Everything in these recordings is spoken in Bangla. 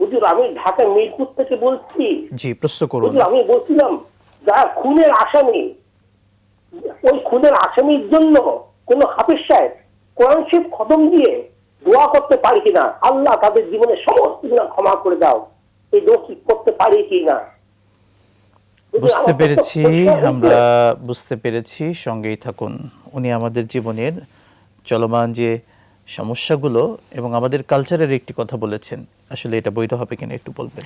হুজুর আমি ঢাকা মিরপুর থেকে বলছি। জি প্রশ্ন করুন। হুজুর আমি বলছিলাম যারা খুনের আসামি ওই খুনের আসামির জন্য কোন হাফিজ সাহেব কোরআন শরীফ খতম দিয়ে দোয়া করতে পারি কিনা? আল্লাহ তাদের জীবনে সমস্ত গুণা ক্ষমা করে দাও। এই দোষ করতে পারি কিনা? বুঝতে পেরেছি আমরা বুঝতে পেরেছি সঙ্গেই থাকুন। উনি আমাদের জীবনের চলমান যে সমস্যাগুলো এবং আমাদের কালচারের একটি কথা বলেছেন। আসলে এটা বৈধ হবে কিনা একটু বলবেন?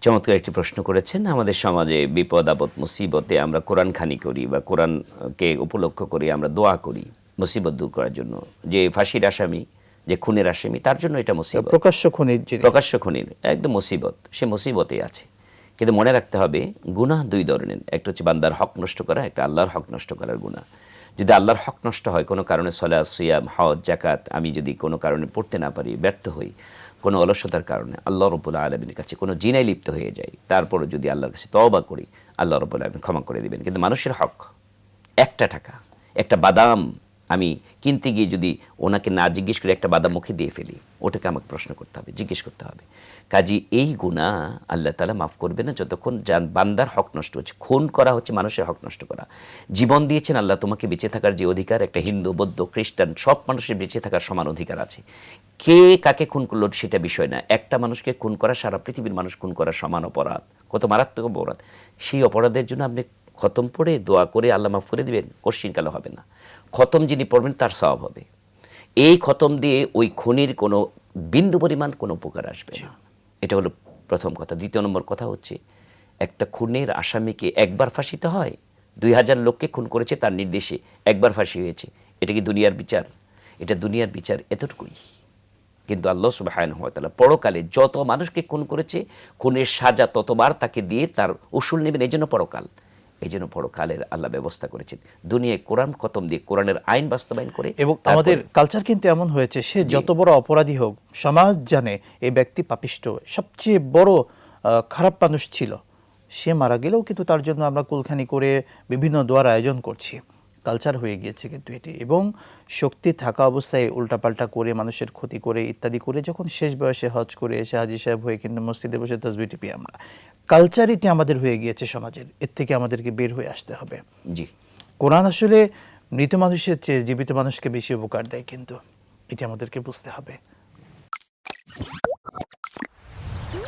চমৎকার একটি প্রশ্ন করেছেন। আমাদের সমাজে বিপদ আপদ মুসিবতে আমরা কোরআন খানি করি বা কোরআনকে উপলক্ষ করে আমরা দোয়া করি মুসিবত দূর করার জন্য। যে ফাঁসির আসামি যে খুনের আসামি তার জন্য এটা মুসিবত। প্রকাশ্য খুনির প্রকাশ্য খুনির একদম মুসিবত। সে মুসিবতে আছে। কিন্তু মনে রাখতে হবে গুনাহ দুই ধরনের। একটা হচ্ছে বান্দার হক নষ্ট করা একটা আল্লাহর হক নষ্ট করার গুনাহ। যদি আল্লাহর হক নষ্ট হয়, কোনো কারণে সলা সিয়াম, হজ জাকাত আমি যদি কোনো কারণে পড়তে না পারি, ব্যর্থ হই, কোনো অলসতার কারণে আল্লাহ রবুল্লা আলমীর কাছে কোনো জিনাই লিপ্ত হয়ে যাই তারপরে যদি আল্লাহর কাছে তওবা করি, আল্লাহ রবুল্লা আলমী ক্ষমা করে দেবেন। কিন্তু মানুষের হক, একটা টাকা, একটা বাদাম আমি কিনতে গিয়ে যদি ওনাকে না জিজ্ঞেস করে একটা বাদাম মুখে দিয়ে ফেলি, ওটাকে আমাকে প্রশ্ন করতে হবে, জিজ্ঞেস করতে হবে। কাজী এই গুণা আল্লাহ তালা মাফ করবে না, যতক্ষণ বান্দার হক নষ্ট হচ্ছে, খুন করা হচ্ছে মানুষের হক নষ্ট করা। জীবন দিয়েছেন আল্লাহ, তোমাকে বেঁচে থাকার যে অধিকার, একটা হিন্দু, বৌদ্ধ, খ্রিস্টান, সব মানুষের বেঁচে থাকার সমান অধিকার আছে। কে কাকে খুন করল সেটা বিষয় না, একটা মানুষকে খুন করা, সারা পৃথিবীর মানুষ খুন করা সমান অপরাধ, কত মারাত্মক অপরাধ। সেই অপরাধের জন্য আপনি খতম পড়ে দোয়া করে আল্লাহ মাফ করে দিবেন কোশ্চিনকালে হবে না। খতম যিনি পড়বেন, তার স্বভাব হবে। এই খতম দিয়ে ওই খুনির কোনো বিন্দু পরিমাণ কোনো উপকার আসবে না। এটা হলো প্রথম কথা। দ্বিতীয় নম্বর কথা হচ্ছে, একটা খুনের আসামিকে একবার ফাঁসিতে হয়, দুই হাজার লোককে খুন করেছে, তার নির্দেশে একবার ফাঁসি হয়েছে। এটা কি দুনিয়ার বিচার? এটা দুনিয়ার বিচার এতটুকুই। কিন্তু আল্লাহ সুবাহান তাআলা পরকালে যত মানুষকে খুন করেছে, খুনের সাজা ততবার তাকে দিয়ে তার উসুল নেবেন এই জন্য পরকাল। এই জন্য পরকালের আল্লাহ ব্যবস্থা করেছেন। দুনিয়ায় কোরআন খতম দিয়ে কোরআনের আইন বাস্তবায়ন করে এবং আমাদের কালচার কিন্তু এমন হয়েছে সে যত বড় অপরাধী হোক সমাজ জানে এই ব্যক্তি পাপিষ্ট। সবচেয়ে বড় খারাপ মানুষ ছিল। সে মারা গেলেও কিন্তু তার জন্য আমরা কুলখানি করে বিভিন্ন দোয়ার আয়োজন করছি। কালচার হয়ে গিয়েছে কিন্তু এটি। এবং শক্তি থাকা অবস্থায় উল্টাপাল্টা করে মানুষের ক্ষতি করে ইত্যাদি করে যখন শেষ বয়সে হজ করে এসে হাজি সাহেব হয়ে কিন্তু মসজিদে বসে তসবি টিপি আমরা। কালচার এটি আমাদের হয়ে গিয়েছে সমাজের এর থেকে আমাদেরকে বের হয়ে আসতে হবে। জি। কোরআন আসলে মৃত মানুষের চেয়ে জীবিত মানুষকে বেশি উপকার দেয় কিন্তু এটি আমাদেরকে বুঝতে হবে।